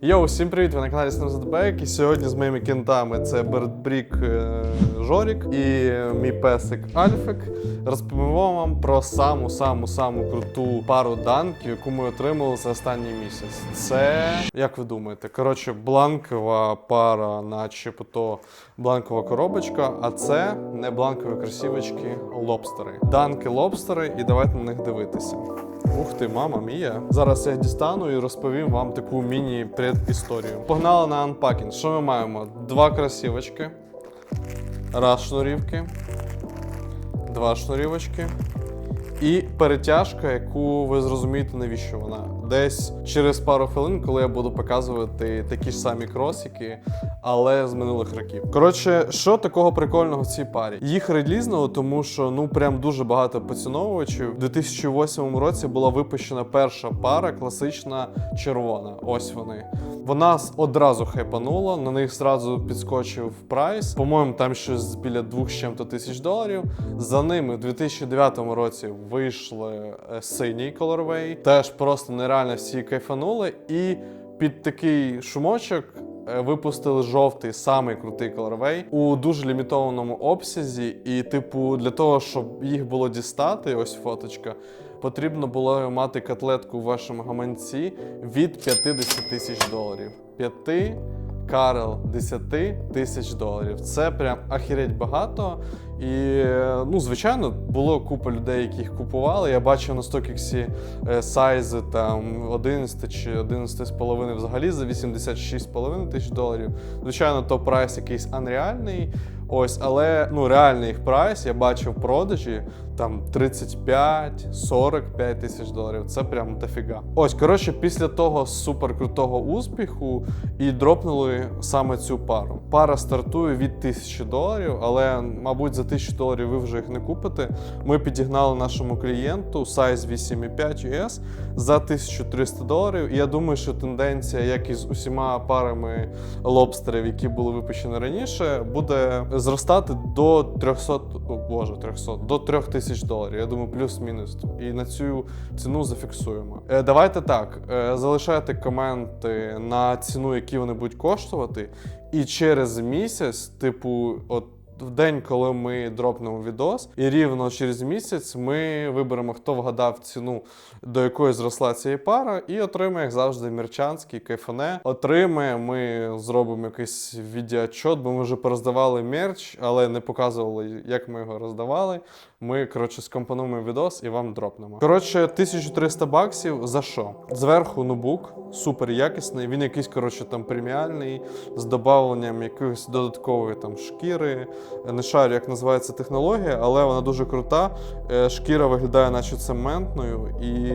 Йоу, всім привіт! Ви на каналі Snowzbek і сьогодні з моїми кентами це Бертбрік е, Жорік і мій песик Альфик. Розповімо вам про саму саму саму круту пару данків, яку ми отримали за останній місяць. Це як ви думаєте? Коротше, бланкова пара, начебто бланкова коробочка, а це не бланкові кросівочки, лобстери. Данки лобстери, і давайте на них дивитися. Ух ти, мама мія. Зараз я дістану і розповім вам таку міні-предісторію. Погнали на анпакінг. Що ми маємо? Два кросівочки, раз шнурівки, два шнурівочки. І перетяжка, яку ви зрозумієте, навіщо вона. Десь через пару хвилин, коли я буду показувати такі ж самі кросики, але з минулих років. Коротше, що такого прикольного в цій парі? Їх релізнули, тому що ну прям дуже багато поціновувачів. У 2008 році була випущена перша пара, класична червона. Ось вони. Вона одразу хайпанула, на них зразу підскочив прайс. По-моєму, там щось біля двох чим-то тисяч доларів. За ними в 2009 році вийшли е, синій колорвей. Теж просто нереально всі кайфанули. І під такий шумочок випустили жовтий, самий крутий колорвей у дуже лімітованому обсязі. І, типу, для того, щоб їх було дістати, ось фоточка. Потрібно було мати котлетку в вашому гаманці від 50 тисяч доларів. 5 карел 10 тисяч доларів. Це прям ахіреть багато. І, ну, звичайно, було купа людей, які їх купували. Я бачив на StockX е, сайзи там 11 чи 11,5 взагалі за 86,5 тисяч доларів. Звичайно, то прайс якийсь анреальний. Ось, але ну реальний їх прайс я бачив продажі там 35-45 тисяч доларів. Це прям дофіга. Ось, коротше, після того суперкрутого успіху і дропнули саме цю пару. Пара стартує від 1000 доларів, але, мабуть, за 1000 доларів ви вже їх не купите. Ми підігнали нашому клієнту size 8,5 US за 1300 доларів. І я думаю, що тенденція, як і з усіма парами лобстерів, які були випущені раніше, буде зростати до 300, о, боже, 300, до 3000 доларів. Я думаю, плюс-мінус. І на цю ціну зафіксуємо. Е, давайте так, е, залишайте коменти на ціну, які вони будуть коштувати. І через місяць, типу, от. В день, коли ми дропнемо відос, і рівно через місяць ми виберемо, хто вгадав ціну, до якої зросла ця пара, і отримає, як завжди, мерчанський кайфане. Отримає, ми зробимо якийсь відеочот, бо ми вже пороздавали мерч, але не показували, як ми його роздавали. Ми, коротше, скомпонуємо відос і вам дропнемо. Коротше, 1300 баксів за що? Зверху ноутбук, супер якісний. Він якийсь, коротше, там преміальний, з додавленням якоїсь додаткової там шкіри. Не шарю, як називається технологія, але вона дуже крута. Е, Шкіра виглядає, наче цементною, і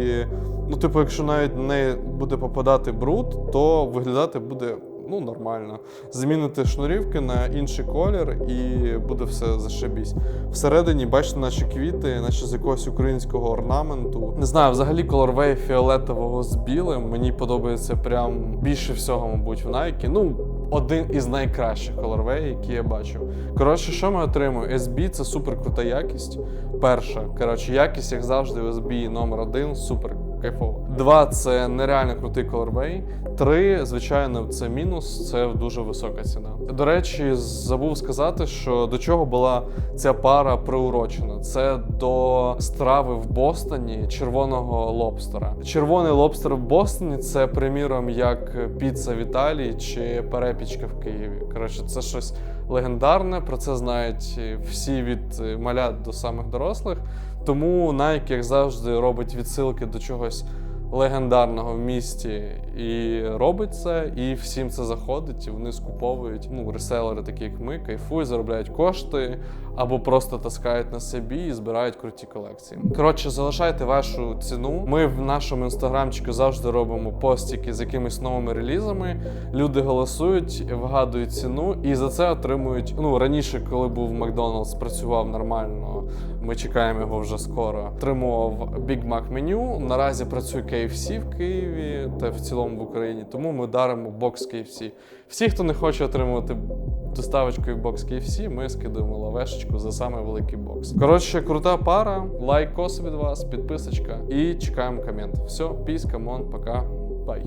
ну, типу, якщо навіть на неї буде попадати бруд, то виглядати буде. Ну, нормально. Змінити шнурівки на інший колір і буде все зашибісь. Всередині, бачите, наші квіти, наче з якогось українського орнаменту. Не знаю, взагалі колорвей фіолетового з білим. Мені подобається прям більше всього, мабуть, в Nike. Ну, один із найкращих колорвей, які я бачив. Коротше, що ми отримуємо? SB це супер крута якість. Перша, коротше, якість, як завжди, USB номер один, супер кайфово. Два це нереально крутий колорвей. Три, звичайно, це мінус, це дуже висока ціна. До речі, забув сказати, що до чого була ця пара приурочена. Це до страви в Бостоні червоного лобстера. Червоний лобстер в Бостоні це, приміром, як піца в Італії чи перепічка в Києві. Коротше, це щось легендарне. Про це знають всі від малят до самих дорослих. Тому Nike, як завжди, робить відсилки до чогось легендарного в місті і робить це, і всім це заходить, і вони скуповують. Ну, реселери, такі як ми, кайфують, заробляють кошти або просто таскають на собі і збирають круті колекції. Коротше, залишайте вашу ціну. Ми в нашому інстаграмчику завжди робимо постіки з якимись новими релізами. Люди голосують, вгадують ціну і за це отримують. Ну раніше, коли був Макдоналдс, працював нормально. Ми чекаємо його вже скоро. Отримував Big Mac меню. Наразі працює KFC в Києві та в цілому в Україні. Тому ми даримо бокс KFC. Всі, хто не хоче отримувати доставочкою бокс KFC, ми скидуємо лавешечку за саме великий бокс. Коротше, крута пара. Лайкос від вас, підписочка і чекаємо комент. Все, піс, камон, пока, бай.